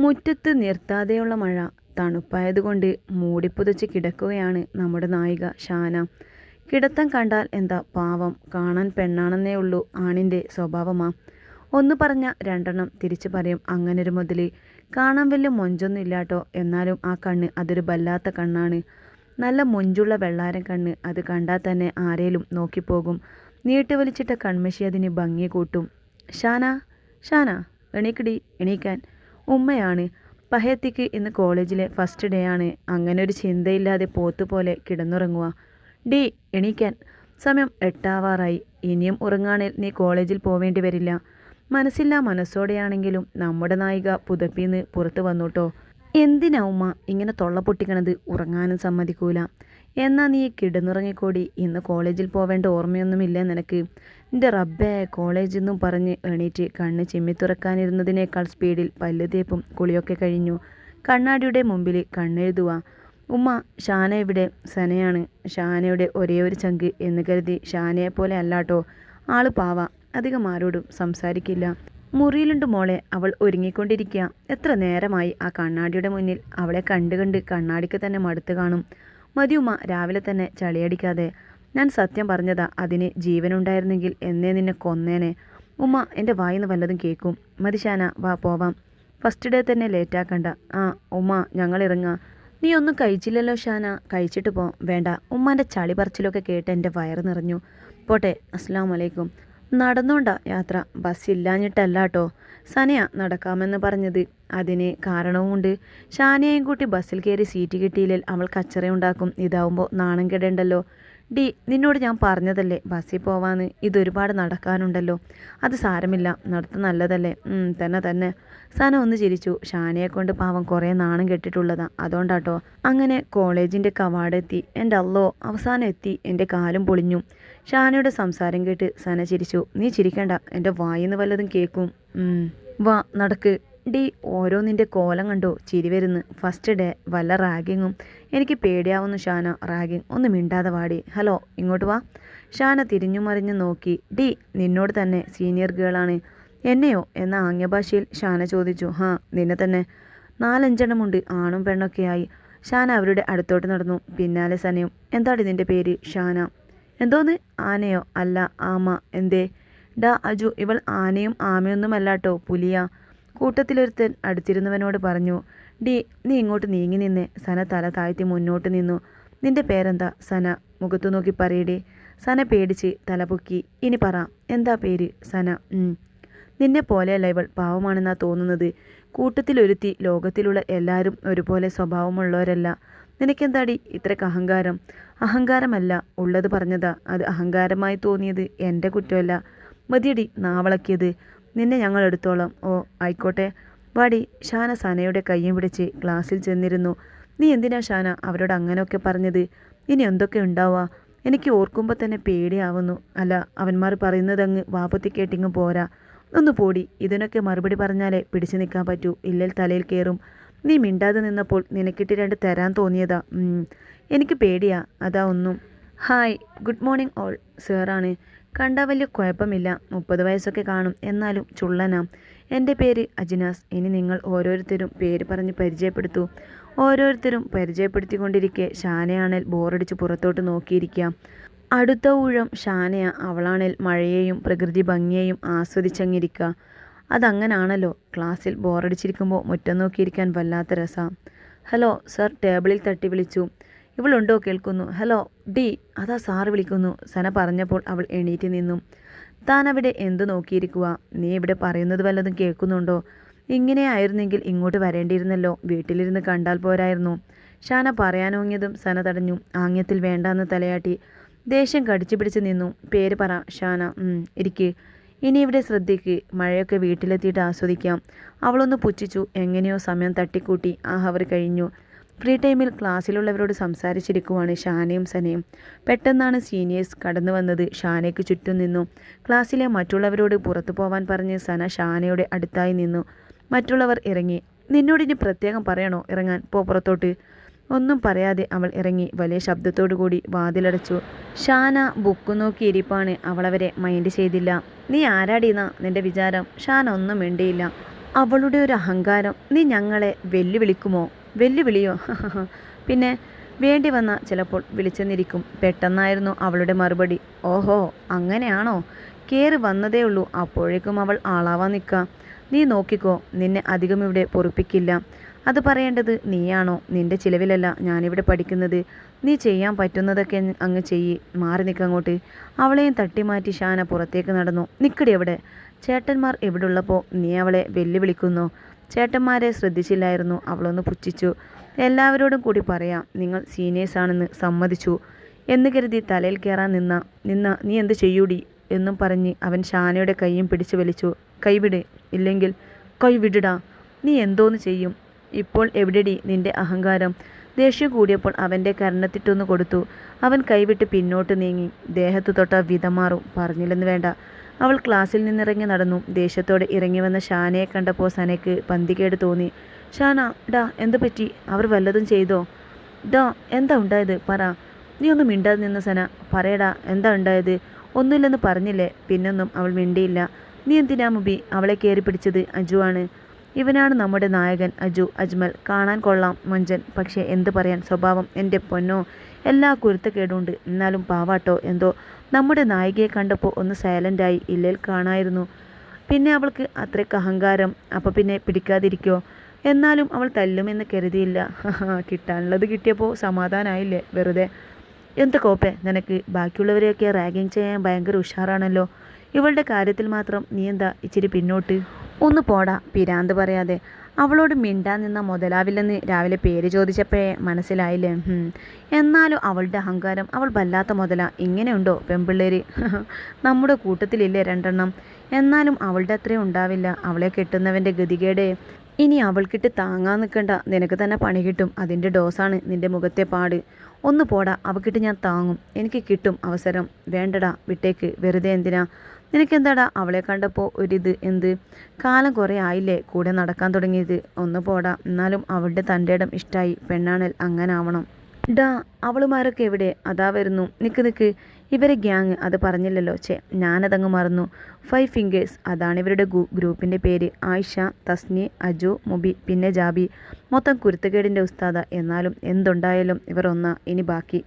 മുറ്റത്ത് നിർത്താതെയുള്ള മഴ തണുപ്പായതുകൊണ്ട് മൂടിപ്പുതച്ച് കിടക്കുകയാണ് നമ്മുടെ നായിക ഷാന. കിടത്തം കണ്ടാൽ എന്താ പാവം? കാണാൻ പെണ്ണാണെന്നേ ഉള്ളൂ ആണിന്റെ സ്വഭാവമാ. ഒന്ന് പറഞ്ഞ രണ്ടെണ്ണം തിരിച്ചു പറയും അങ്ങനൊരു മുതൽ കാണാൻ വലിയ മൊഞ്ചൊന്നും ഇല്ലാട്ടോ. എന്നാലും ആ കണ്ണ് അതൊരു വല്ലാത്ത കണ്ണാണ്. നല്ല മൊഞ്ചുള്ള വെള്ളാരം കണ്ണ്. അത് കണ്ടാൽ തന്നെ ആരേലും നോക്കിപ്പോകും. നീട്ടി വലിച്ചിട്ട കൺമശി അതിന് ഭംഗി കൂട്ടും. ഷാന ഷാന എണീക്കടി എണീക്കാൻ. ഉമ്മയാണ്. പഹയത്തിക്ക് ഇന്ന് കോളേജിലെ ഫസ്റ്റ് ഡേ ആണ്. അങ്ങനെ ഒരു ചിന്തയില്ലാതെ പോത്തുപോലെ കിടന്നുറങ്ങുക. ഡി എണീക്കാൻ. സമയം എട്ടാവാറായി. ഇനിയും ഉറങ്ങാണിൽ നീ കോളേജിൽ പോവേണ്ടി വരില്ല. മനസ്സില്ല മനസ്സോടെയാണെങ്കിലും നമ്മുടെ നായിക പുതപ്പിന്ന് പുറത്തു വന്നുട്ടോ. എന്തിനാ ഉമ്മ ഇങ്ങനെ തൊള്ള പൊട്ടിക്കണത്? ഉറങ്ങാനും സമ്മതിക്കൂല. എന്നാ നീ കിടന്നുറങ്ങിക്കൂടി. ഇന്ന് കോളേജിൽ പോവേണ്ട ഓർമ്മയൊന്നുമില്ല നിനക്ക്? എന്റെ റബ്ബേ കോളേജിൽ നിന്നും പറഞ്ഞ് എണീറ്റ് കണ്ണ് ചിമ്മി തുറക്കാനിരുന്നതിനേക്കാൾ സ്പീഡിൽ പല്ല് തേപ്പും കുളിയൊക്കെ കഴിഞ്ഞു. കണ്ണാടിയുടെ മുമ്പിൽ കണ്ണെഴുതുക. ഉമ്മ ഷാന ഇവിടെ സനയാണ്. ഷാനയുടെ ഒരേ ഒരു ചങ്ക് എന്ന് കരുതി ഷാനയെ പോലെ അല്ലാട്ടോ. ആൾ പാവ. അധികം ആരോടും സംസാരിക്കില്ല. മുറിയിലുണ്ട് മോളെ. അവൾ ഒരുങ്ങിക്കൊണ്ടിരിക്കുക. എത്ര നേരമായി ആ കണ്ണാടിയുടെ മുന്നിൽ. അവളെ കണ്ട് കണ്ട് കണ്ണാടിക്ക് തന്നെ മടുത്ത് കാണും. മതിയുമ്മ രാവിലെ തന്നെ ചളിയടിക്കാതെ. ഞാൻ സത്യം പറഞ്ഞതാ അതിന് ജീവനുണ്ടായിരുന്നെങ്കിൽ എന്നേ നിന്നെ കൊന്നേനെ. ഉമ്മ എന്റെ വായിന്ന് വല്ലതും കേൾക്കും മതിശാന വാ പോവാം. ഫസ്റ്റ് ഡേ തന്നെ ലേറ്റാക്കണ്ട ആ ഉമ്മ ഞങ്ങൾ ഇറങ്ങാം നീ ഒന്നും കഴിച്ചില്ലല്ലോ ഷാന. കഴിച്ചിട്ട് പോ. വേണ്ട. ഉമ്മാന്റെ ചളി പറച്ചിലൊക്കെ കേട്ട് എന്റെ വയറ് നിറഞ്ഞു. പോട്ടെ അസ്സാം വലൈക്കും നടന്നോണ്ടാ യാത്ര. ബസ് ഇല്ലാഞ്ഞിട്ടല്ല കേട്ടോ സനയ നടക്കാമെന്ന് പറഞ്ഞത്. അതിന് കാരണവുമുണ്ട്. ഷാനയെയും കൂട്ടി ബസ്സിൽ കയറി സീറ്റ് കിട്ടിയില്ലേൽ അവൾ കച്ചറയുണ്ടാക്കും ഇതാവുമ്പോൾ നാണം കെടേണ്ടല്ലോ. ഡി നിന്നോട് ഞാൻ പറഞ്ഞതല്ലേ ബസ്സിൽ പോവാന്ന്. ഇതൊരുപാട് നടക്കാനുണ്ടല്ലോ. അത് സാരമില്ല. നടത്ത നല്ലതല്ലേ. തന്നെ തന്നെ. സന ഒന്ന് ചിരിച്ചു. ഷാനയെ കൊണ്ട് പാവം കുറേ നാണം കെട്ടിട്ടുള്ളതാ. അതുകൊണ്ടാട്ടോ. അങ്ങനെ കോളേജിന്റെ കവാടെത്തി. എന്റെ അള്ളോ അവസാനം എത്തി. എന്റെ കാലും പൊളിഞ്ഞു. ഷാനയുടെ സംസാരം കേട്ട് സന ചിരിച്ചു. നീ ചിരിക്കണ്ട. എന്റെ വായിന്ന് വല്ലതും കേൾക്കും. വാ നടക്ക്. ഡി ഓരോന്നിന്റെ കോലം കണ്ടോ? ചിരി വരുന്നു. ഫസ്റ്റ് ഡേ വല്ല റാഗിങ്ങും. എനിക്ക് പേടിയാവുന്നു ഷാന. റാഗിങ് ഒന്ന് മിണ്ടാതെ വാടി. ഹലോ ഇങ്ങോട്ട് വാ. ഷാന തിരിഞ്ഞു മറിഞ്ഞു നോക്കി. ഡി നിന്നോട് തന്നെ സീനിയർ ഗേളാണ്. എന്നെയോ? എന്ന ആംഗ്യഭാഷയിൽ ഷാന ചോദിച്ചു. ഹാ നിന്നെ തന്നെ. നാലഞ്ചെണ്ണമുണ്ട് ആണും പെണ്ണൊക്കെയായി. ഷാന അവരുടെ അടുത്തോട്ട് നടന്നു. പിന്നാലെ സനയും. എന്താണ് ഇതിന്റെ പേര്? ഷാന. എന്തോന്ന്? ആനയോ? അല്ല ആമ. എന്തേ? ഡാ അജു ഇവൾ ആനയും ആമയൊന്നുമല്ലാട്ടോ പുലിയ. കൂട്ടത്തിലൊരുത്തൻ അടുത്തിരുന്നവനോട് പറഞ്ഞു ഡി നീ ഇങ്ങോട്ട് നീങ്ങി നിന്നേ. സന തല താഴ്ത്തി മുന്നോട്ട് നിന്നു. നിന്റെ പേരെന്താ? സന മുഖത്തു നോക്കി പറയടി. സന പേടിച്ച് തല പൊക്കി ഇനി പറ എന്താ പേര്? സന. നിന്നെ പോലെയല്ല ഇവൾ പാവമാണെന്നാ തോന്നുന്നത്. കൂട്ടത്തിലൊരുത്തി ലോകത്തിലുള്ള എല്ലാവരും ഒരുപോലെ സ്വഭാവമുള്ളവരല്ല. നിനക്കെന്താടി ഇത്രയ്ക്ക് അഹങ്കാരം? അഹങ്കാരമല്ല ഉള്ളത് പറഞ്ഞതാ. അത് അഹങ്കാരമായി തോന്നിയത് എന്റെ കുറ്റമല്ല. മതിയടി നാവളക്കിയത്. നിന്നെ ഞങ്ങൾ എടുത്തോളാം. ഓ ആയിക്കോട്ടെ. വാടി ഷാന സനയുടെ കയ്യും പിടിച്ച് ക്ലാസ്സിൽ ചെന്നിരുന്നു. നീ എന്തിനാ ഷാന? അവരോട് അങ്ങനെയൊക്കെ പറഞ്ഞത്? ഇനി എന്തൊക്കെ ഉണ്ടാവുക എനിക്ക് ഓർക്കുമ്പോൾ തന്നെ പേടിയാവുന്നു. അല്ല അവന്മാർ പറയുന്നതങ്ങ് വാപ്പത്തി കേട്ടിങ്ങ് പോരാ. ഒന്ന് പോടി ഇതിനൊക്കെ മറുപടി പറഞ്ഞാലേ പിടിച്ചു നിൽക്കാൻ പറ്റൂ. ഇല്ലേൽ തലയിൽ കയറും നീ മിണ്ടാതെ നിന്നപ്പോൾ നിനക്കിട്ട് രണ്ട് തരാൻ തോന്നിയതാ. എനിക്ക് പേടിയാ. അതാ ഒന്നും. Hi good morning all. സാറാണ്. കണ്ടാൽ വലിയ കുഴപ്പമില്ല. മുപ്പത് വയസ്സൊക്കെ കാണും. എന്നാലും ചുള്ളനാം. എന്റെ പേര് അജിനാസ്. ഇനി നിങ്ങൾ ഓരോരുത്തരും പേര് പറഞ്ഞ് പരിചയപ്പെടുത്തൂ. ഓരോരുത്തരും പരിചയപ്പെടുത്തിക്കൊണ്ടിരിക്കെ ഷാനയാണേൽ ബോറടിച്ച് പുറത്തോട്ട് നോക്കിയിരിക്കാം. അടുത്ത ഊഴം ഷാനയ. അവളാണേൽ മഴയെയും പ്രകൃതി ഭംഗിയെയും ആസ്വദിച്ചങ്ങിരിക്കുക അതങ്ങനാണല്ലോ. ക്ലാസ്സിൽ ബോറടിച്ചിരിക്കുമ്പോൾ മുറ്റം നോക്കിയിരിക്കാൻ വല്ലാത്ത രസം. ഹലോ സർ ടേബിളിൽ തട്ടി വിളിച്ചു. ഇവളുണ്ടോ കേൾക്കുന്നു. ഹലോ ഡി അതാ സാറ് വിളിക്കുന്നു. സന പറഞ്ഞപ്പോൾ അവൾ എണീറ്റ് നിന്നു. താൻ അവിടെ എന്തു നോക്കിയിരിക്കുക നീ ഇവിടെ പറയുന്നത് വല്ലതും കേൾക്കുന്നുണ്ടോ? ഇങ്ങനെയായിരുന്നെങ്കിൽ ഇങ്ങോട്ട് വരേണ്ടിയിരുന്നല്ലോ. വീട്ടിലിരുന്ന് കണ്ടാൽ പോരായിരുന്നു. ഷാന പറയാനോങ്ങിയതും സന തടഞ്ഞു. ആംഗ്യത്തിൽ വേണ്ടാന്ന് തലയാട്ടി. ദേഷ്യം കടിച്ചു പിടിച്ച് നിന്നു. പേര് പറ ഷാന. ഇരിക്ക്. ഇനി ഇവിടെ ശ്രദ്ധിക്ക് മഴയൊക്കെ വീട്ടിലെത്തിയിട്ട് ആസ്വദിക്കാം. അവളൊന്ന് പുച്ഛിച്ചു. എങ്ങനെയോ സമയം തട്ടിക്കൂട്ടി. ആ ഹവർ കഴിഞ്ഞു. ഫ്രീ ടൈമിൽ ക്ലാസ്സിലുള്ളവരോട് സംസാരിച്ചിരിക്കുവാണ് ഷാനയും സനയും. പെട്ടെന്നാണ് സീനിയേഴ്സ് കടന്നു വന്നത്. ഷാനയ്ക്ക് ചുറ്റും നിന്നു. ക്ലാസ്സിലെ മറ്റുള്ളവരോട് പുറത്തു പോവാൻ പറഞ്ഞ് സന ഷാനയുടെ അടുത്തായി നിന്നു. മറ്റുള്ളവർ ഇറങ്ങി. നിന്നോടിനി പ്രത്യേകം പറയണോ? ഇറങ്ങാൻ. പോ പുറത്തോട്ട്. ഒന്നും പറയാതെ അവൾ ഇറങ്ങി വലിയ ശബ്ദത്തോടു കൂടി വാതിലടച്ചു. ഷാന ബുക്ക് നോക്കി ഇരിപ്പാണ്. അവളവരെ മൈൻഡ് ചെയ്തില്ല. നീ ആരാടീന്നാ നിന്റെ വിചാരം? ഷാന ഒന്നും മിണ്ടിയില്ല. അവളുടെ ഒരു അഹങ്കാരം. നീ ഞങ്ങളെ വെല്ലുവിളിക്കുമോ? വെല്ലുവിളിയോ? പിന്നെ വേണ്ടി വന്ന ചിലപ്പോൾ വിളിച്ചെന്നിരിക്കും. പെട്ടെന്നായിരുന്നു അവളുടെ മറുപടി. ഓഹോ അങ്ങനെയാണോ? കയറി വന്നതേ ഉള്ളൂ. അപ്പോഴേക്കും അവൾ ആളാവാൻ നിൽക്കുക നീ നോക്കിക്കോ. നിന്നെ അധികം ഇവിടെ പൊറുപ്പിക്കില്ല. അത് പറയേണ്ടത് നീയാണോ? നിന്റെ ചിലവിലല്ല ഞാനിവിടെ പഠിക്കുന്നത്. നീ ചെയ്യാൻ പറ്റുന്നതൊക്കെ അങ്ങ് ചെയ്യ്. മാറി നിൽക്കങ്ങോട്ട് അവളെയും തട്ടിമാറ്റി ഷാന പുറത്തേക്ക് നടന്നു. നിൽക്കടി എവിടെ ചേട്ടന്മാർ എവിടുള്ളപ്പോൾ നീ അവളെ വെല്ലുവിളിക്കുന്നു. ചേട്ടന്മാരെ ശ്രദ്ധിച്ചില്ലായിരുന്നു. അവളൊന്ന് പുച്ഛിച്ചു. എല്ലാവരോടും കൂടി പറയാം നിങ്ങൾ സീനിയേഴ്സാണെന്ന് സമ്മതിച്ചു. എന്ന് കരുതി തലയിൽ കയറാൻ നിന്ന നിന്ന നീ എന്ത് ചെയ്യൂടി? എന്നും പറഞ്ഞ് അവൻ ഷാനയുടെ കൈയും പിടിച്ചു വലിച്ചു. കൈവിട്. ഇല്ലെങ്കിൽ കൈവിടിടാ. നീ എന്തോന്ന് ചെയ്യും? ഇപ്പോൾ എവിടെടി നിന്റെ അഹങ്കാരം? ദേഷ്യം കൂടിയപ്പോൾ അവന്റെ കരണത്തിട്ടൊന്ന് കൊടുത്തു. അവൻ കൈവിട്ട് പിന്നോട്ട് നീങ്ങി. ദേഹത്ത് തൊട്ട വിതമാറും പറഞ്ഞില്ലെന്ന് വേണ്ട. അവൾ ക്ലാസ്സിൽ നിന്നിറങ്ങി നടന്നു. ദേഷ്യത്തോടെ ഇറങ്ങി വന്ന ഷാനയെ കണ്ടപ്പോൾ സനയ്ക്ക് പന്തികേട് തോന്നി. ഷാന ഡാ എന്ത് പറ്റി? അവർ വല്ലതും ചെയ്തോ? ഡാ എന്താ ഉണ്ടായത്? പറ. നീ ഒന്നും മിണ്ടാതെ നിന്ന സന. പറയടാ എന്താ ഉണ്ടായത്? ഒന്നുമില്ലെന്ന് പറഞ്ഞില്ലേ? പിന്നൊന്നും അവൾ മിണ്ടിയില്ല. നീ എന്തിനാ മുബി? അവളെ കയറി പിടിച്ചത് അജു ആണ് ഇവനാണ് നമ്മുടെ നായകൻ അജു. അജ്മൽ കാണാൻ കൊള്ളാം മഞ്ചൻ പക്ഷേ എന്ത് പറയാൻ സ്വഭാവം? എന്റെ പൊന്നോ എല്ലാ കുരുത്തക്കേടുണ്ട് എന്നാലും പാവാട്ടോ എന്തോ. നമ്മുടെ നായികയെ കണ്ടപ്പോൾ ഒന്ന് സൈലന്റായി ഇല്ലേൽ കാണായിരുന്നു. പിന്നെ അവൾക്ക് അത്രയ്ക്ക് അഹങ്കാരം. അപ്പോൾ പിന്നെ പിടിക്കാതിരിക്കോ? എന്നാലും അവൾ തല്ലുമെന്ന് കരുതിയില്ല. കിട്ടാനുള്ളത് കിട്ടിയപ്പോൾ സമാധാനമായില്ലേ വെറുതെ. എന്ത് കോപ്പേ? നിനക്ക് ബാക്കിയുള്ളവരെയൊക്കെ റാഗിങ് ചെയ്യാൻ ഭയങ്കര ഉഷാറാണല്ലോ. ഇവളുടെ കാര്യത്തിൽ മാത്രം നീ എന്താ ഇച്ചിരി പിന്നോട്ട്? ഒന്ന് പോടാ പിരാന്ത് പറയാതെ. അവളോട് മിണ്ടാൻ നിന്ന മുതലാവില്ലെന്ന് രാവിലെ പേര് ചോദിച്ചപ്പോഴേ മനസ്സിലായില്ലേ. എന്നാലും അവളുടെ അഹങ്കാരം അവൾ വല്ലാത്ത മുതല. ഇങ്ങനെയുണ്ടോ പെമ്പിള്ളേര് നമ്മുടെ കൂട്ടത്തിലില്ലേ രണ്ടെണ്ണം? എന്നാലും അവളുടെ അത്രയും ഉണ്ടാവില്ല. അവളെ കെട്ടുന്നവന്റെ ഗതികേടെ. ഇനി അവൾക്കിട്ട് താങ്ങാൻ നിൽക്കണ്ട. നിനക്ക് തന്നെ പണി കിട്ടും. അതിന്റെ ഡോസാണ് നിന്റെ മുഖത്തെ പാട്. ഒന്ന് പോടാ അവക്കിട്ട് ഞാൻ താങ്ങും. എനിക്ക് കിട്ടും അവസരം. വേണ്ടടാ വിട്ടേക്ക്. വെറുതെ എന്തിനാ? നിനക്കെന്താടാ അവളെ കണ്ടപ്പോൾ ഒരിത്? എന്ത്? കാലം കുറേ ആയില്ലേ കൂടെ നടക്കാൻ തുടങ്ങിയത്. ഒന്ന് പോടാ. എന്നാലും അവളുടെ തന്റെ ഇടം ഇഷ്ടമായി പെണ്ണാണൽ അങ്ങനെ ആവണം. ഡാ അവളുമാരൊക്കെ എവിടെ? അതാ വരുന്നു. നിക്ക് നിക്ക്. ഇവരെ ഗ്യാങ് അത് പറഞ്ഞില്ലല്ലോ ചേ ഞാനതങ്ങ് മറന്നു. Five fingers. അതാണ് ഇവരുടെ ഗ്രൂപ്പിന്റെ പേര്. ആയിഷ തസ്നി അജു മുബി പിന്നെ ജാബി. മൊത്തം കുരുത്തക്കേടിന്റെ ഉസ്താദ. എന്നാലും എന്തുണ്ടായാലും ഇവർ ഒന്നാ ഇനി ബാക്കി.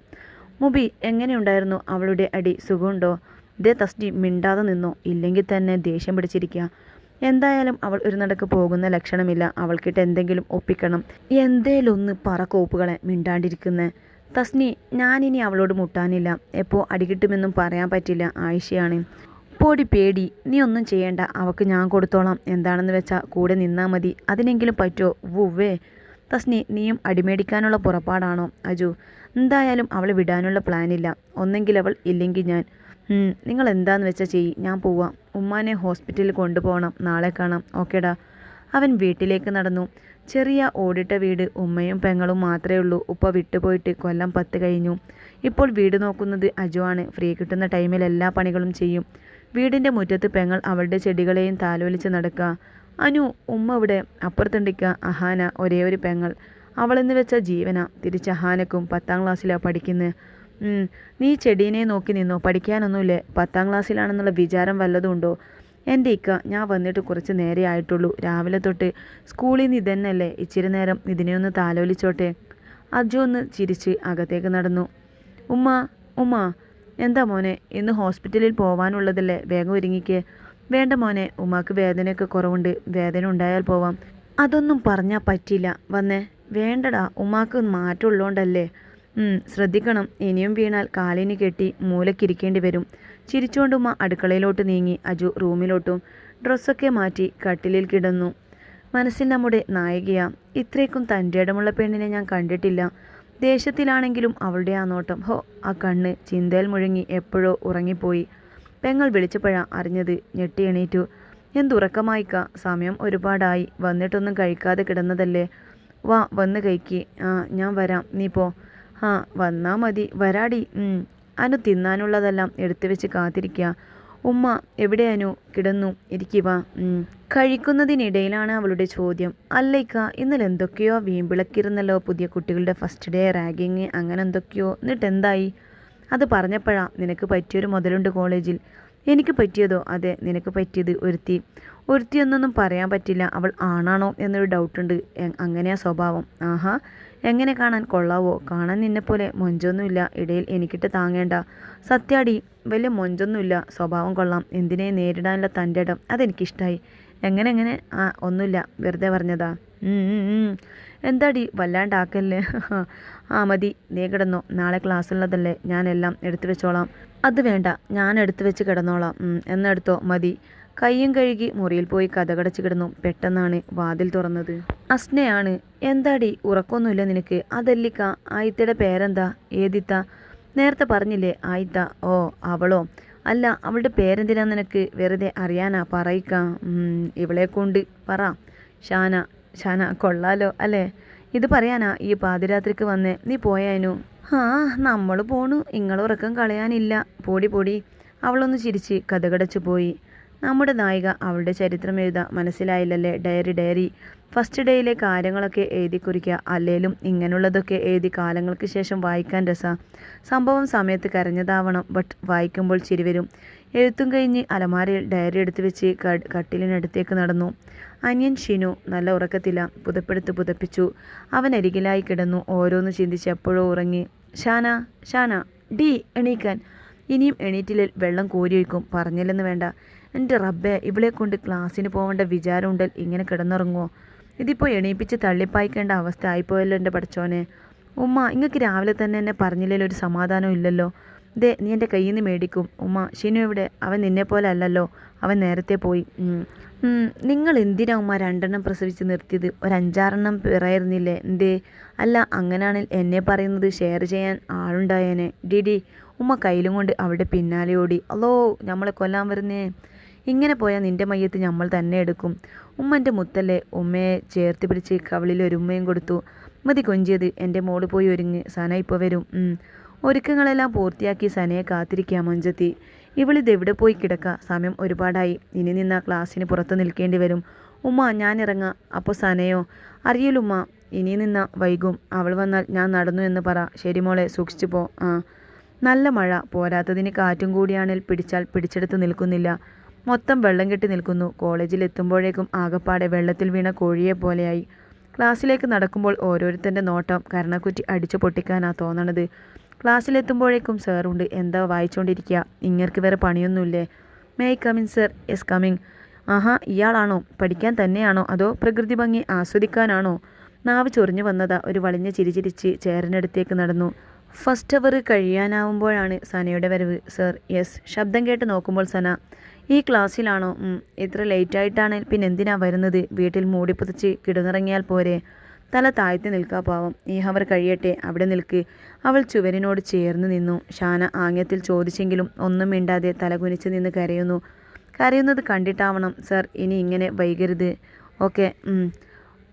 മുബി എങ്ങനെയുണ്ടായിരുന്നു അവളുടെ അടി? സുഖമുണ്ടോ? ദേ തസ്നി മിണ്ടാതെ നിന്നോ? ഇല്ലെങ്കിൽ തന്നെ ദേഷ്യം പിടിച്ചിരിക്കുക. എന്തായാലും അവൾ ഒരു നടക്ക് പോകുന്ന ലക്ഷണമില്ല. അവൾക്കിട്ട് എന്തെങ്കിലും ഒപ്പിക്കണം. എന്തേലും ഒന്ന് പറ കോപ്പുകളെ മിണ്ടാണ്ടിരിക്കുന്നേ. തസ്നി ഞാനിനി അവളോട് മുട്ടാനില്ല. എപ്പോൾ അടികിട്ടുമെന്നും പറയാൻ പറ്റില്ല. ആയിഷയാണ്. പോടി പേടി. നീ ഒന്നും ചെയ്യേണ്ട. അവൾക്ക് ഞാൻ കൊടുത്തോളാം. എന്താണെന്ന് വെച്ചാൽ കൂടെ നിന്നാൽ മതി. അതിനെങ്കിലും പറ്റുമോ വുവേ. തസ്നി നീയും അടിമേടിക്കാനുള്ള പുറപ്പാടാണോ? അജു എന്തായാലും അവളെ വിടാനുള്ള പ്ലാനില്ല ഒന്നെങ്കിൽ അവൾ ഇല്ലെങ്കിൽ ഞാൻ. നിങ്ങൾ എന്താന്ന് വെച്ചാൽ ചെയ്യ് ഞാൻ പോവാം. ഉമ്മാനെ ഹോസ്പിറ്റലിൽ കൊണ്ടുപോകണം നാളെ കാണാം. ഓക്കേടാ. അവൻ വീട്ടിലേക്ക് നടന്നു. ചെറിയ ഓടിട്ട വീട് ഉമ്മയും പെങ്ങളും മാത്രമേ ഉള്ളൂ. ഉപ്പ വിട്ടുപോയിട്ട് കൊല്ലം പത്ത് കഴിഞ്ഞു. ഇപ്പോൾ വീട് നോക്കുന്നത് അജു ആണ് ഫ്രീ കിട്ടുന്ന ടൈമിൽ എല്ലാ പണികളും ചെയ്യും. വീടിന്റെ മുറ്റത്ത് പെങ്ങൾ അവളുടെ ചെടികളെയും താലോലിച്ച് നടക്കുക അനു ഉമ്മ ഇവിടെ അപ്പുറത്തുണ്ടിക്ക. അഹാന ഒരേ ഒരു പെങ്ങൾ. അവളെന്ന് വെച്ച ജീവന. തിരിച്ച് അഹാനക്കും പത്താം ക്ലാസ്സിലാണ് പഠിക്കുന്നത് നീ ചെടീനെ നോക്കി നിന്നോ? പഠിക്കാനൊന്നുമില്ലേ? പത്താം ക്ലാസ്സിലാണെന്നുള്ള വിചാരം വല്ലതും ഉണ്ടോ എന്റെ ഇക്ക ഞാൻ വന്നിട്ട് കുറച്ച് നേരെ ആയിട്ടുള്ളൂ. രാവിലെ തൊട്ട് സ്കൂളിൽ നിന്ന് ഇതന്നെയല്ലേ? ഇച്ചിരി നേരം ഇതിനെ ഒന്ന് താലോലിച്ചോട്ടെ. അജു ഒന്ന് ചിരിച്ച് അകത്തേക്ക് നടന്നു. ഉമ്മ ഉമ്മ എന്താ മോനെ? ഇന്ന് ഹോസ്പിറ്റലിൽ പോവാനുള്ളതല്ലേ? വേഗം ഒരുങ്ങിക്ക്. വേണ്ട മോനെ ഉമ്മാക്ക് വേദനയൊക്കെ കുറവുണ്ട്. വേദന ഉണ്ടായാൽ പോവാം. അതൊന്നും പറഞ്ഞാൽ പറ്റില്ല വന്നേ. വേണ്ടടാ ഉമ്മാക്ക് മാറ്റമുള്ളതുകൊണ്ടല്ലേ ശ്രദ്ധിക്കണം. ഇനിയും വീണാൽ കാലിന് കെട്ടി മൂലക്കിരിക്കേണ്ടി വരും. ചിരിച്ചുകൊണ്ടുമ്മ അടുക്കളയിലോട്ട് നീങ്ങി അജു റൂമിലോട്ടും. ഡ്രസ്സൊക്കെ മാറ്റി കട്ടിലിൽ കിടന്നു. മനസ്സിൽ നമ്മുടെ നായികയാ. ഇത്രയ്ക്കും തന്റെ ഇടമുള്ള പെണ്ണിനെ ഞാൻ കണ്ടിട്ടില്ല. ദേശത്തിലാണെങ്കിലും അവളുടെ ആ നോട്ടം. ഹോ ആ കണ്ണ് ചിന്തയിൽ മുഴങ്ങി എപ്പോഴോ ഉറങ്ങിപ്പോയി. പെങ്ങൾ വിളിച്ചപ്പോഴാ അറിഞ്ഞത് ഞെട്ടി എണീറ്റു. എന്തുറക്കമായിക്ക? സമയം ഒരുപാടായി. വന്നിട്ടൊന്നും കഴിക്കാതെ കിടന്നതല്ലേ? വാ വന്ന് കഴിക്കി. ആ ഞാൻ വരാം. നീ പോ. ആ വന്നാ മതി. വരാടി. അനു തിന്നാനുള്ളതെല്ലാം എടുത്തു വെച്ച് കാത്തിരിക്കുക ഉമ്മ എവിടെ അനു? കിടന്നു. ഇരിക്കുക കഴിക്കുന്നതിനിടയിലാണ് അവളുടെ ചോദ്യം. അല്ലയ്ക്ക ഇന്നലെ എന്തൊക്കെയോ വീമ്പിളക്കിരുന്നല്ലോ പുതിയ കുട്ടികളുടെ ഫസ്റ്റ് ഡേ റാഗിങ് അങ്ങനെ എന്തൊക്കെയോ. എന്നിട്ട് എന്തായി? അത് പറഞ്ഞപ്പോഴാ നിനക്ക് പറ്റിയൊരു മുതലുണ്ട് കോളേജിൽ. എനിക്ക് പറ്റിയതോ? അതെ നിനക്ക് പറ്റിയത് ഒരുത്തി. ഒരുത്തി എന്നൊന്നും പറയാൻ പറ്റില്ല. അവൾ ആണാണോ? എന്നൊരു ഡൗട്ടുണ്ട് അങ്ങനെയാ സ്വഭാവം. ആഹാ. എങ്ങനെ കാണാൻ കൊള്ളാവോ? കാണാൻ നിന്നെപ്പോലെ മൊഞ്ചൊന്നുമില്ല. ഇടയിൽ എനിക്കിട്ട് താങ്ങേണ്ട. സത്യാടി വലിയ മൊഞ്ചൊന്നുമില്ല. സ്വഭാവം കൊള്ളാം. എന്തിനെ നേരിടാനുള്ള തന്റെ ഇടം? അതെനിക്കിഷ്ടമായി എങ്ങനെ എങ്ങനെ? ആ ഒന്നുമില്ല. വെറുതെ പറഞ്ഞതാ. എന്താടി? വല്ലാണ്ടാക്കല്ലേ. ആ മതി. നീ കിടന്നോ. നാളെ ക്ലാസ്സുള്ളതല്ലേ. ഞാനെല്ലാം എടുത്തു വെച്ചോളാം. അത് വേണ്ട. ഞാൻ എടുത്തു വെച്ച് കിടന്നോളാം. എന്നെടുത്തോ. മതി. കയ്യും കഴുകി മുറിയിൽ പോയി കഥകടച്ച് കിടന്നു. പെട്ടെന്നാണ് വാതിൽ തുറന്നത്. അസ്നയാണ് എന്താടി ഉറക്കൊന്നുമില്ല നിനക്ക്. അതല്ലിക്ക ആയിത്തയുടെ പേരെന്താ? ഏതിത്ത? നേരത്തെ പറഞ്ഞില്ലേ ആയിത്ത. ഓ അവളോ? അല്ല അവളുടെ പേരെന്തിനാ നിനക്ക്? വെറുതെ അറിയാനാ പറയിക്ക. ഇവളെ കൊണ്ട് പറ. ഷാന ഷാന കൊള്ളാലോ അല്ലേ? ഇത് പറയാനാ ഈ പാതിരാത്രിക്ക് വന്നേ. നീ പോയാനു? ആ നമ്മൾ പോണു. ഇങ്ങളുറക്കം കളയാനില്ല. പൊടി പൊടി. അവളൊന്ന് ചിരിച്ച് കഥകടച്ചു പോയി. നമ്മുടെ നായിക അവളുടെ ചരിത്രം എഴുതാ മനസ്സിലായില്ലല്ലേ? Diary diary. ഫസ്റ്റ് ഡേയിലെ കാര്യങ്ങളൊക്കെ എഴുതി കുറിക്കുക. അല്ലേലും ഇങ്ങനെയുള്ളതൊക്കെ എഴുതി കാലങ്ങൾക്ക് ശേഷം വായിക്കാൻ രസ. സംഭവം സമയത്ത് കരഞ്ഞതാവണം ബട്ട് വായിക്കുമ്പോൾ ചിരി വരും. എഴുത്തും കഴിഞ്ഞ് അലമാരയിൽ ഡയറി എടുത്തു വെച്ച് കട് കട്ടിലിനടുത്തേക്ക് നടന്നു. അനിയൻ ഷിനു നല്ല ഉറക്കത്തില്ല പുതപ്പെടുത്ത് പുതപ്പിച്ചു. അവൻ അരികിലായി കിടന്നു ഓരോന്ന് ചിന്തിച്ച് എപ്പോഴോ ഉറങ്ങി. ഷാന ഷാന ഡി എണീക്കാൻ. ഇനിയും എണീറ്റിലിൽ വെള്ളം കോരി ഒഴിക്കും പറഞ്ഞില്ലെന്ന് വേണ്ട. എന്റെ റബ്ബെ ഇവളെ കൊണ്ട് ക്ലാസ്സിന് പോകേണ്ട വിചാരമുണ്ടൽ ഇങ്ങനെ കിടന്നുറങ്ങുമോ ഇതിപ്പോൾ എണീപ്പിച്ച് തള്ളിപ്പായിക്കേണ്ട അവസ്ഥ ആയിപ്പോയല്ലോ എന്റെ പഠിച്ചോനെ ഉമ്മ ഇങ്ങക്ക് രാവിലെ തന്നെ എന്നെ പറഞ്ഞില്ലല്ലോ ഒരു സമാധാനം ഇല്ലല്ലോ. ദേ നീ എന്റെ കയ്യിൽ നിന്ന് മേടിക്കും. ഉമ്മ ഷിനു എവിടെ അവൻ നിന്നെ പോലെ അല്ലല്ലോ. അവൻ നേരത്തെ പോയി. നിങ്ങൾ എന്തിനാ ഉമ്മ രണ്ടെണ്ണം പ്രസവിച്ച് നിർത്തിയത്? ഒരു അഞ്ചാറെണ്ണം പിറയിരുന്നില്ലേ? എന്തേ അല്ല അങ്ങനാണെങ്കിൽ എന്നെ പറയുന്നത് ഷെയർ ചെയ്യാൻ ആളുണ്ടായേനെ. ഡിഡി ഉമ്മ കയ്യിലും കൊണ്ട് അവിടെ പിന്നാലെ ഓടി. അല്ലോ നമ്മളെ കൊല്ലാൻ വരുന്നേ. ഇങ്ങനെ പോയാൽ നിന്റെ മയ്യത്ത് നമ്മൾ തന്നെ എടുക്കും. ഉമ്മന്റെ മുത്തല്ലേ ഉമ്മയെ ചേർത്ത് പിടിച്ച് കവളിൽ ഒരു ഉമ്മയും കൊടുത്തു. മതി കൊഞ്ചിയത് എന്റെ മോൾ പോയി ഒരുങ്ങി സന ഇപ്പോൾ വരും. ഒരുക്കങ്ങളെല്ലാം പൂർത്തിയാക്കി സനയെ കാത്തിരിക്കുക മഞ്ചത്തി ഇവളിത് എവിടെ പോയി കിടക്ക? സമയം ഒരുപാടായി. ഇനി നിന്ന ക്ലാസ്സിന് പുറത്ത് നിൽക്കേണ്ടി വരും. ഉമ്മ ഞാൻ ഇറങ്ങാം അപ്പോൾ സനയോ അറിയില്ലുമ്മ ഇനി നിന്ന വൈകും. അവൾ വന്നാൽ ഞാൻ നടന്നു എന്ന് പറ. ശരി മോളെ സൂക്ഷിച്ചു പോ. ആ. നല്ല മഴ. പോരാത്തതിന് കാറ്റും കൂടിയാണെങ്കിൽ പിടിച്ചാൽ പിടിച്ചെടുത്ത് നിൽക്കുന്നില്ല. മൊത്തം വെള്ളം കെട്ടി നിൽക്കുന്നു. കോളേജിൽ എത്തുമ്പോഴേക്കും ആകപ്പാടെ വെള്ളത്തിൽ വീണ കോഴിയെ പോലെയായി. ക്ലാസ്സിലേക്ക് നടക്കുമ്പോൾ ഓരോരുത്തന്റെ നോട്ടം കരണക്കുറ്റി അടിച്ചു പൊട്ടിക്കാനാ തോന്നണത്. ക്ലാസ്സിലെത്തുമ്പോഴേക്കും സാറുണ്ട് എന്താ വായിച്ചുകൊണ്ടിരിക്കുക ഇങ്ങർക്ക് വേറെ പണിയൊന്നുമില്ലേ? May coming sir yes coming ആഹാ ഇയാളാണോ? പഠിക്കാൻ തന്നെയാണോ? അതോ പ്രകൃതി ഭംഗി ആസ്വദിക്കാനാണോ? നാവ് ചൊറിഞ്ഞു വന്നതാ. ഒരു വലിഞ്ഞ ചിരിചിരിച്ച് ചേരനടുത്തേക്ക് നടന്നു. ഫസ്റ്റ് അവർ കഴിയാനാവുമ്പോഴാണ് സനയുടെ വരവ്. സർ യെസ് ശബ്ദം കേട്ട് നോക്കുമ്പോൾ സന ഈ ക്ലാസ്സിലാണോ? ഇത്ര ലേറ്റായിട്ടാണ് പിന്നെ എന്തിനാ വരുന്നത്? വീട്ടിൽ മൂടിപ്പുതച്ച് കിടന്നിറങ്ങിയാൽ പോരെ. തല താഴ്ത്തി നിൽക്കാ പാവം. ഈ അവർ കഴിയട്ടെ അവിടെ നിൽക്ക്. അവൾ ചുവരിനോട് ചേർന്ന് നിന്നു. ഷാന ആംഗ്യത്തിൽ ചോദിച്ചെങ്കിലും ഒന്നും മിണ്ടാതെ തലകുനിച്ച് നിന്ന് കരയുന്നു. കരയുന്നത് കണ്ടിട്ടാവണം സർ. ഇനി ഇങ്ങനെ വൈകരുത്. ഓക്കെ.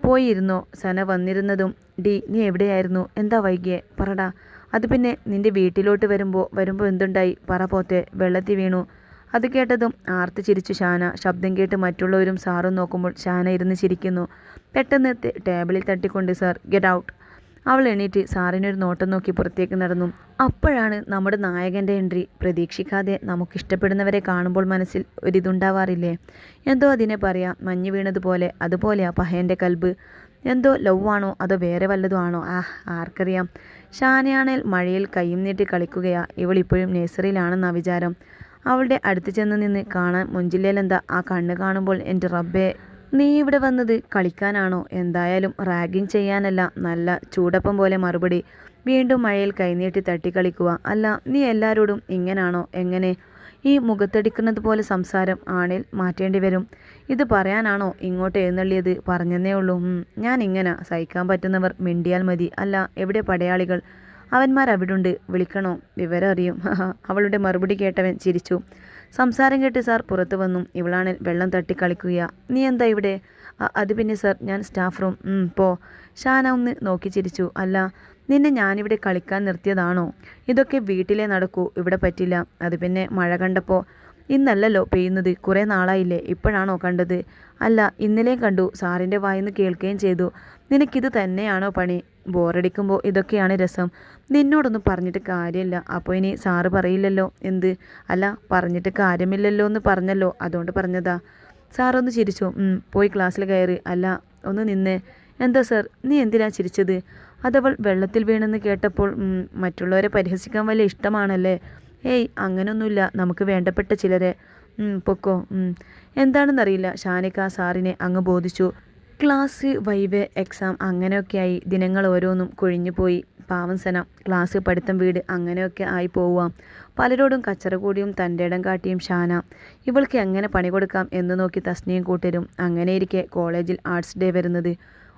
പോയിരുന്നോ? സന വന്നിരുന്നതും ഡി നീ എവിടെയായിരുന്നു? എന്താ വൈകിയെ? പറടാ. അത് പിന്നെ നിന്റെ വീട്ടിലോട്ട് വരുമ്പോൾ വരുമ്പോൾ എന്തുണ്ടായി? പറ പോത്തെ. വെള്ളത്തിൽ വീണു. അത് കേട്ടതും ആർത്തി ചിരിച്ചു ഷാന. ശബ്ദം കേട്ട് മറ്റുള്ളവരും സാറും നോക്കുമ്പോൾ ഷാന ഇരുന്ന് ചിരിക്കുന്നു. പെട്ടെന്ന് ടേബിളിൽ തട്ടിക്കൊണ്ട് സാർ ഗെറ്റ് ഔട്ട്. അവൾ എണീറ്റ് സാറിനൊരു നോട്ടം നോക്കി പുറത്തേക്ക് നടന്നു. അപ്പോഴാണ് നമ്മുടെ നായകന്റെ എൻട്രി. പ്രതീക്ഷിക്കാതെ നമുക്കിഷ്ടപ്പെടുന്നവരെ കാണുമ്പോൾ മനസ്സിൽ ഒരിതുണ്ടാവാറില്ലേ? എന്തോ അതിനെ പറയാം. മഞ്ഞ് വീണതുപോലെ. അതുപോലെയാ പഹയന്റെ കൽബ്. എന്തോ ലവ് ആണോ? അതോ വേറെ വല്ലതും ആണോ? ആ ആർക്കറിയാം. ഷാനയാണേൽ മഴയിൽ കൈയും നീട്ടി കളിക്കുകയാ. ഇവളിപ്പോഴും നഴ്സറിയിലാണെന്നാ വിചാരം. അവളുടെ അടുത്ത് ചെന്ന് നിന്ന് കാണാൻ മുഞ്ചില്ലേലെന്താ ആ കണ്ണ് കാണുമ്പോൾ എന്റെ റബ്ബേ നീ ഇവിടെ വന്നത് കളിക്കാനാണോ? എന്തായാലും റാഗിങ് ചെയ്യാനല്ല നല്ല ചൂടപ്പം പോലെ മറുപടി. വീണ്ടും മഴയിൽ കൈനീട്ടി തട്ടിക്കളിക്കുക. അല്ല നീ എല്ലാവരോടും ഇങ്ങനാണോ? എങ്ങനെ? ഈ മുഖത്തടിക്കുന്നത് പോലെ സംസാരം ആണിൽ മാറ്റേണ്ടി വരും. ഇത് പറയാനാണോ ഇങ്ങോട്ട് എഴുന്നള്ളിയത്? പറഞ്ഞെന്നേ ഉള്ളൂ. ഞാൻ ഇങ്ങനെ. സഹിക്കാൻ പറ്റുന്നവർ മിണ്ടിയാൽ മതി. അല്ല എവിടെ പടയാളികൾ? അവന്മാർ അവിടുണ്ട് വിളിക്കണോ? വിവരം അറിയും. അവളുടെ മറുപടി കേട്ടവൻ ചിരിച്ചു. സംസാരം കേട്ട് സാർ പുറത്തു വന്നു. ഇവളാണ് വെള്ളം തട്ടി കളിക്കുക. നീ എന്താ ഇവിടെ? അത് പിന്നെ സാർ ഞാൻ സ്റ്റാഫ് റൂം. പോ. ഷാന ഒന്ന് നോക്കി ചിരിച്ചു. അല്ല നിന്നെ ഞാനിവിടെ കളിക്കാൻ നിർത്തിയതാണോ? ഇതൊക്കെ വീട്ടിലേ നടക്കൂ. ഇവിടെ പറ്റില്ല. അത് പിന്നെ മഴ കണ്ടപ്പോൾ ഇന്നല്ലല്ലോ പെയ്യുന്നത്. കുറേ നാളായില്ലേ? ഇപ്പോഴാണോ കണ്ടത്? അല്ല ഇന്നലെയും കണ്ടു. സാറിന്റെ വായിന്ന് കേൾക്കുകയും ചെയ്തു. നിനക്കിത് തന്നെയാണോ പണി? ബോറടിക്കുമ്പോൾ ഇതൊക്കെയാണ് രസം. നിന്നോടൊന്നും പറഞ്ഞിട്ട് കാര്യമില്ല. അപ്പോൾ ഇനി സാറ് പറയില്ലല്ലോ? എന്ത്? അല്ല പറഞ്ഞിട്ട് കാര്യമില്ലല്ലോ എന്ന് പറഞ്ഞല്ലോ. അതുകൊണ്ട് പറഞ്ഞതാ. സാറൊന്ന് ചിരിച്ചു. പോയി ക്ലാസ്സിൽ കയറി. അല്ല ഒന്ന് നിന്നേ. എന്താ സർ? നീ എന്തിനാ ചിരിച്ചത്? അതവൾ വെള്ളത്തിൽ വീണെന്ന് കേട്ടപ്പോൾ മറ്റുള്ളവരെ പരിഹസിക്കാൻ വലിയ ഇഷ്ടമാണല്ലേ? ഏയ് അങ്ങനൊന്നുമില്ല. നമുക്ക് വേണ്ടപ്പെട്ട ചിലരെ. "ഉം, പൊക്കോ. എന്താണെന്നറിയില്ല. ഷാനിക്ക സാറിനെ അങ്ങ് ബോധിച്ചു. ക്ലാസ് വൈവ് എക്സാം അങ്ങനെയൊക്കെയായി. ദിനങ്ങൾ ഓരോന്നും കൊഴിഞ്ഞു പോയി. പാവം സന. ക്ലാസ് പഠിത്തം വീട് അങ്ങനെയൊക്കെ ആയി പോവാം പലരോടും കച്ചറ കൂടിയും തന്റെ ഇടം കാട്ടിയും ഷാന. ഇവൾക്ക് എങ്ങനെ പണി കൊടുക്കാം എന്ന് നോക്കി തസ്നിയും കൂട്ടരും. അങ്ങനെയിരിക്കെ കോളേജിൽ ആർട്സ് ഡേ വരുന്നത്.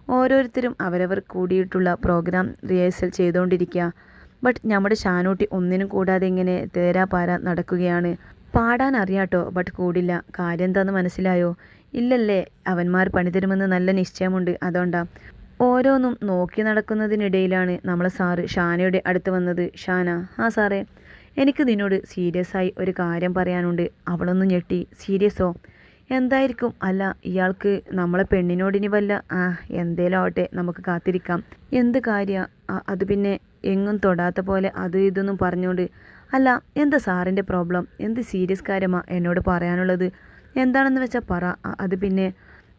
ഓരോരുത്തരും അവരവർ കൂടിയിട്ടുള്ള പ്രോഗ്രാം റിഹേഴ്സൽ ചെയ്തുകൊണ്ടിരിക്കുക ബട്ട് നമ്മുടെ ഷാനൂട്ടി ഒന്നിനും കൂടാതെ ഇങ്ങനെ തേരാ തേരാപാര നടക്കുകയാണ്. പാടാൻ അറിയാട്ടോ ബട്ട് കൂടില്ല. കാര്യം എന്താന്ന് മനസ്സിലായോ? ഇല്ലല്ലേ അവന്മാർ പണിതരുമെന്ന് നല്ല നിശ്ചയമുണ്ട് അതുകൊണ്ടാ ഓരോന്നും നോക്കി നടക്കുന്നതിനിടയിലാണ് നമ്മളെ സാറ് ഷാനയുടെ അടുത്ത് വന്നത്. ഷാന ആ സാറേ എനിക്ക് നിന്നോട് സീരിയസ് ആയി ഒരു കാര്യം പറയാനുണ്ട്. അവളൊന്ന് ഞെട്ടി. സീരിയസോ എന്തായിരിക്കും? അല്ല ഇയാൾക്ക് നമ്മളെ പെണ്ണിനോടിനി വല്ല ആ എന്തേലും ആവട്ടെ നമുക്ക് കാത്തിരിക്കാം. എന്ത് കാര്യ? അത് പിന്നെ എങ്ങും തൊടാത്ത പോലെ അത് ഇതൊന്നും പറഞ്ഞുകൊണ്ട് അല്ല എന്താ സാറിന്റെ പ്രോബ്ലം? എന്ത് സീരിയസ് കാര്യമാ എന്നോട് പറയാനുള്ളത്? എന്താണെന്ന് വെച്ചാൽ പറ. അത് പിന്നെ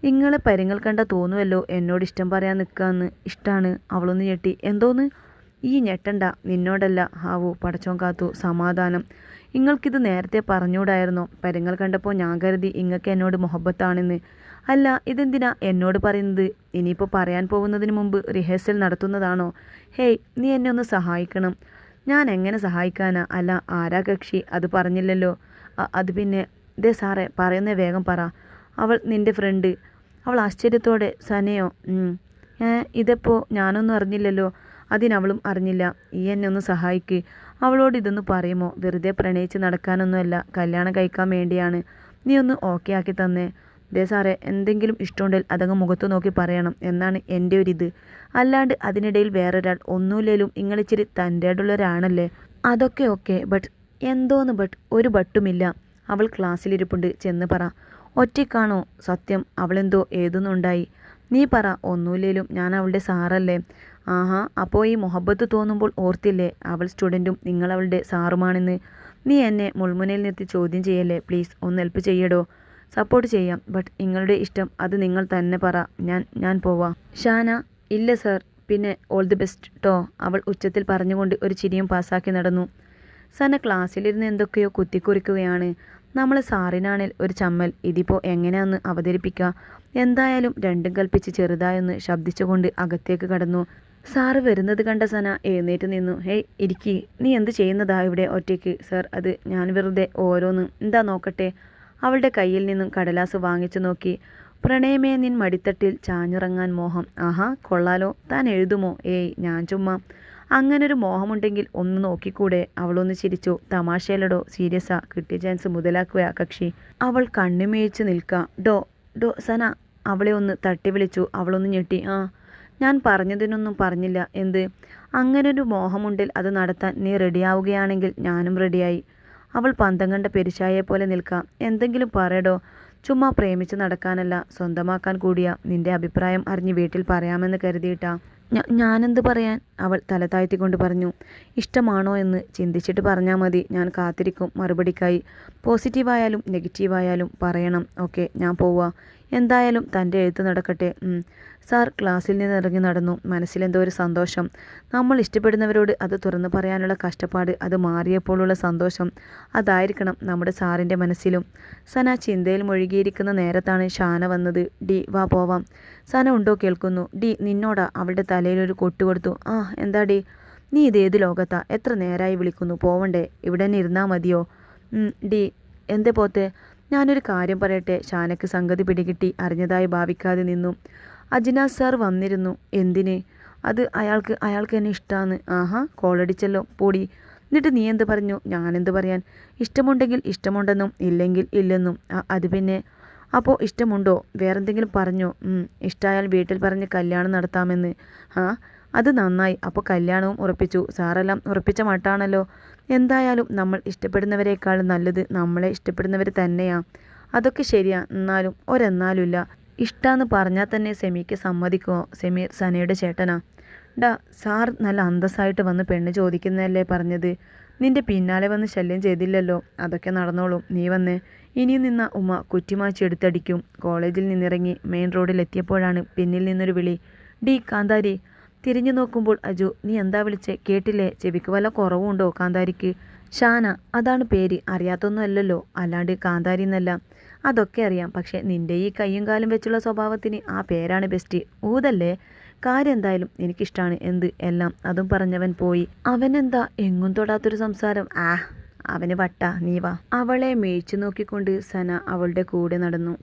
നിങ്ങളെ പരിങ്ങൾ കണ്ട തോന്നുമല്ലോ എന്നോട് ഇഷ്ടം പറയാൻ നിൽക്കാമെന്ന് ഇഷ്ടമാണ് അവളൊന്ന് ഞെട്ടി. എന്തോന്ന്? ഈ ഞെട്ടണ്ട. നിന്നോടല്ല. ഹാവു പടച്ചോൻ കാത്തു. സമാധാനം. നിങ്ങൾക്കിത് നേരത്തെ പറഞ്ഞൂടായിരുന്നോ? പരിങ്ങൾ കണ്ടപ്പോൾ ഞാൻ കരുതി ഇങ്ങക്ക് എന്നോട് മൊഹബത്താണെന്ന്. അല്ല ഇതെന്തിനാ എന്നോട് പറയുന്നത്? ഇനിയിപ്പോൾ പറയാൻ പോകുന്നതിന് മുമ്പ് റിഹേഴ്സൽ നടത്തുന്നതാണോ? ഹേയ് നീ എന്നെ ഒന്ന് സഹായിക്കണം. ഞാൻ എങ്ങനെ സഹായിക്കാനാ? അല്ല ആരാ കക്ഷി? അത് പറഞ്ഞില്ലല്ലോ. അത് പിന്നെ ദേ സാറേ പറയുന്ന വേഗം പറ. അവൾ നിന്റെ ഫ്രണ്ട് അവൾ ആശ്ചര്യത്തോടെ സനയോ ഇതെപ്പോ? ഇതെപ്പോൾ ഞാനൊന്നും അറിഞ്ഞില്ലല്ലോ. അതിനവളും അറിഞ്ഞില്ല. ഈ എന്നെ ഒന്ന് സഹായിക്ക്. അവളോട് ഇതൊന്ന് പറയുമോ? വെറുതെ പ്രണയിച്ച് നടക്കാനൊന്നുമല്ല. കല്യാണം കഴിക്കാൻ വേണ്ടിയാണ്. നീ ഒന്ന് ഓക്കെ ആക്കി തന്നേ. ദേ സാറേ എന്തെങ്കിലും ഇഷ്ടമുണ്ടെങ്കിൽ അതങ്ങ് മുഖത്ത് നോക്കി പറയണം എന്നാണ് എന്റെ ഒരു ഒരിത് അല്ലാണ്ട് അതിനിടയിൽ വേറൊരാൾ ഒന്നുമില്ലേലും ഇങ്ങളിച്ചിരി തന്റെ ഒരാണല്ലേ അതൊക്കെ ഓക്കെ ബട്ട് എന്തോന്ന് ബട്ട് ഒരു ബട്ടുമില്ല. അവൾ ക്ലാസ്സിലിരിപ്പുണ്ട് ചെന്ന് പറ. ഒറ്റയ്ക്കാണോ? സത്യം അവളെന്തോ എഴുതുന്നുണ്ടായി. നീ പറ ഒന്നുമില്ലേലും ഞാൻ അവളുടെ സാറല്ലേ? ആഹാ അപ്പോൾ ഈ മുഹബത്ത് തോന്നുമ്പോൾ ഓർത്തില്ലേ അവൾ സ്റ്റുഡന്റും നിങ്ങൾ അവളുടെ സാറുമാണെന്ന്. നീ എന്നെ മുൾമുനയിൽ നിർത്തി ചോദ്യം ചെയ്യല്ലേ പ്ലീസ് ഒന്ന് ഹെൽപ്പ് ചെയ്യടോ. സപ്പോർട്ട് ചെയ്യാം. ബട്ട് നിങ്ങളുടെ ഇഷ്ടം അത് നിങ്ങൾ തന്നെ പറ. ഞാൻ ഞാൻ പോവാം. ഷാന ഇല്ല സർ. പിന്നെ ഓൾ ദി ബെസ്റ്റ് ടോ അവൾ ഉച്ചത്തിൽ പറഞ്ഞുകൊണ്ട് ഒരു ചിരിയും പാസ്സാക്കി നടന്നു. സന ക്ലാസ്സിലിരുന്ന് എന്തൊക്കെയോ കുത്തിക്കുറിക്കുകയാണ്. നമ്മൾ സാറിനാണേൽ ഒരു ചമ്മൽ. ഇതിപ്പോൾ എങ്ങനെയാന്ന് അവതരിപ്പിക്കുക എന്തായാലും രണ്ടും കൽപ്പിച്ച് ചെറുതായൊന്ന് ശബ്ദിച്ചുകൊണ്ട് അകത്തേക്ക് കടന്നു. സാറ് വരുന്നത് കണ്ട സന എഴുന്നേറ്റ് നിന്നു. ഹേയ് ഇരിക്കി. നീ എന്ത് ചെയ്യുന്നതാ ഇവിടെ ഒറ്റയ്ക്ക്? സർ അത് ഞാൻ വെറുതെ ഓരോന്ന്. എന്താ നോക്കട്ടെ? അവളുടെ കയ്യിൽ നിന്നും കടലാസ് വാങ്ങിച്ചു നോക്കി. പ്രണയമേ നിൻ മടിത്തട്ടിൽ ചാഞ്ഞിറങ്ങാൻ മോഹം. ആഹാ കൊള്ളാലോ. താൻ എഴുതുമോ? ഏയ് ഞാൻ ചുമ്മാ. അങ്ങനൊരു മോഹമുണ്ടെങ്കിൽ ഒന്ന് നോക്കിക്കൂടെ. അവളൊന്ന് ചിരിച്ചു. തമാശയിലടോ സീരിയസാ. കിട്ടിയ ചാൻസ് മുതലാക്കുക കക്ഷി. അവൾ കണ്ണുമേഴിച്ച് നിൽക്കാം. ഡോ ഡോ സന. അവളെ ഒന്ന് തട്ടി വിളിച്ചു അവളൊന്ന് ഞെട്ടി. ആ ഞാൻ പറഞ്ഞതിനൊന്നും പറഞ്ഞില്ല. എന്ത്? അങ്ങനൊരു മോഹമുണ്ടിൽ അത് നടത്താൻ നീ റെഡിയാവുകയാണെങ്കിൽ ഞാനും റെഡിയായി. അവൾ പന്തം കണ്ട പെരിശായെ പോലെ നിൽക്കാം. എന്തെങ്കിലും പറയടോ. ചുമ്മാ പ്രേമിച്ച് നടക്കാനല്ല. സ്വന്തമാക്കാൻ കൂടിയ. നിന്റെ അഭിപ്രായം അറിഞ്ഞ് വീട്ടിൽ പറയാമെന്ന് കരുതിയിട്ടാ. ഞാനെന്ത് പറയാൻ? അവൾ തല താഴ്ത്തിക്കൊണ്ട് പറഞ്ഞു. ഇഷ്ടമാണോ എന്ന് ചിന്തിച്ചിട്ട് പറഞ്ഞാൽ മതി. ഞാൻ കാത്തിരിക്കും. മറുപടിക്കായി. പോസിറ്റീവായാലും നെഗറ്റീവായാലും പറയണം. ഓക്കെ ഞാൻ പോവാ. എന്തായാലും തന്റെ എഴുത്ത് നടക്കട്ടെ. സാർ ക്ലാസ്സിൽ നിന്ന് ഇറങ്ങി നടന്നു. മനസ്സിലെന്തോ ഒരു സന്തോഷം. നമ്മൾ ഇഷ്ടപ്പെടുന്നവരോട് അത് തുറന്നു പറയാനുള്ള കഷ്ടപ്പാട് അത് മാറിയപ്പോഴുള്ള സന്തോഷം. അതായിരിക്കണം നമ്മുടെ സാറിന്റെ മനസ്സിലും. സന ചിന്തയിൽ മുഴുകിയിരിക്കുന്ന നേരത്താണ് ഷാന വന്നത്. ഡി വാ പോവാം. സന ഉണ്ടോ കേൾക്കുന്നു. ഡി നിന്നോടാ. അവളുടെ തലയിൽ ഒരു കൊട്ടു കൊടുത്തു. ആ എന്താ ഡി? നീ ഇതേത് ലോകത്താ? എത്ര നേരായി വിളിക്കുന്നു. പോവണ്ടേ? ഇവിടെ തന്നെ ഇരുന്നാൽ മതിയോ? ഡി എന്തേ പോത്തെ? ഞാനൊരു കാര്യം പറയട്ടെ. ഷാനക്ക് സംഗതി പിടികിട്ടി. അറിഞ്ഞതായി ഭാവിക്കാതെ നിന്നു. അജിനാസ് സാർ വന്നിരുന്നു. എന്തിന്? അത് അയാൾക്ക് അയാൾക്ക് എന്നെ ഇഷ്ടമാണ് ആഹാ കോളടിച്ചല്ലോ. പൊടി. എന്നിട്ട് നീ എന്ത് പറഞ്ഞു? ഞാനെന്ത് പറയാൻ? ഇഷ്ടമുണ്ടെങ്കിൽ ഇഷ്ടമുണ്ടെന്നും ഇല്ലെങ്കിൽ ഇല്ലെന്നും. അത് പിന്നെ. അപ്പോൾ ഇഷ്ടമുണ്ടോ? വേറെന്തെങ്കിലും പറഞ്ഞോ? ഇഷ്ടമായാൽ വീട്ടിൽ പറഞ്ഞ് കല്യാണം നടത്താമെന്ന്. ആ അത് നന്നായി. അപ്പോൾ കല്യാണവും ഉറപ്പിച്ചു. സാറെല്ലാം ഉറപ്പിച്ച മട്ടാണല്ലോ. എന്തായാലും നമ്മൾ ഇഷ്ടപ്പെടുന്നവരെക്കാൾ നല്ലത് നമ്മളെ ഇഷ്ടപ്പെടുന്നവർ തന്നെയാണ് അതൊക്കെ ശരിയാ. എന്നാലും ഒരെന്നാലുമില്ല. ഇഷ്ടാന്ന് പറഞ്ഞാൽ തന്നെ സെമിക്ക് സമ്മതിക്കുമോ സെമീർ സനയുടെ ചേട്ടനാ. ഡാ സാർ നല്ല അന്തസ്സായിട്ട് വന്ന് പെണ്ണ് ചോദിക്കുന്നതല്ലേ പറഞ്ഞത്? നിന്റെ പിന്നാലെ വന്ന് ശല്യം ചെയ്തില്ലല്ലോ. അതൊക്കെ നടന്നോളും. നീ വന്ന്. ഇനിയും നിന്ന ഉമ്മ കുറ്റിമാച്ചി എടുത്തടിക്കും. കോളേജിൽ നിന്നിറങ്ങി മെയിൻ റോഡിൽ എത്തിയപ്പോഴാണ് പിന്നിൽ നിന്നൊരു വിളി. ഡി കാന്താരി തിരിഞ്ഞു നോക്കുമ്പോൾ അജു നീ എന്താ വിളിച്ചേ? കേട്ടില്ലേ? ചെവിക്ക് വല്ല കുറവുണ്ടോ കാന്താരിക്ക്? ഷാന അതാണ് പേര്. അറിയാത്തൊന്നും അല്ലല്ലോ. അല്ലാണ്ട് കാന്താരി എന്നല്ല. അതൊക്കെ അറിയാം. പക്ഷെ നിന്റെ ഈ കയ്യും കാലും വെച്ചുള്ള സ്വഭാവത്തിന് ആ പേരാണ് ബെസ്റ്റ്. ഊതല്ലേ? കാര്യം എന്തായാലും എനിക്കിഷ്ടമാണ് എന്ത്? എല്ലാം അതും പറഞ്ഞവൻ പോയി. അവനെന്താ? എങ്ങും തൊടാത്തൊരു സംസാരം. ആ അവന് വട്ട. നീ വാ. അവളെ മേയിച്ചു നോക്കിക്കൊണ്ട് സന അവളുടെ കൂടെ നടന്നു.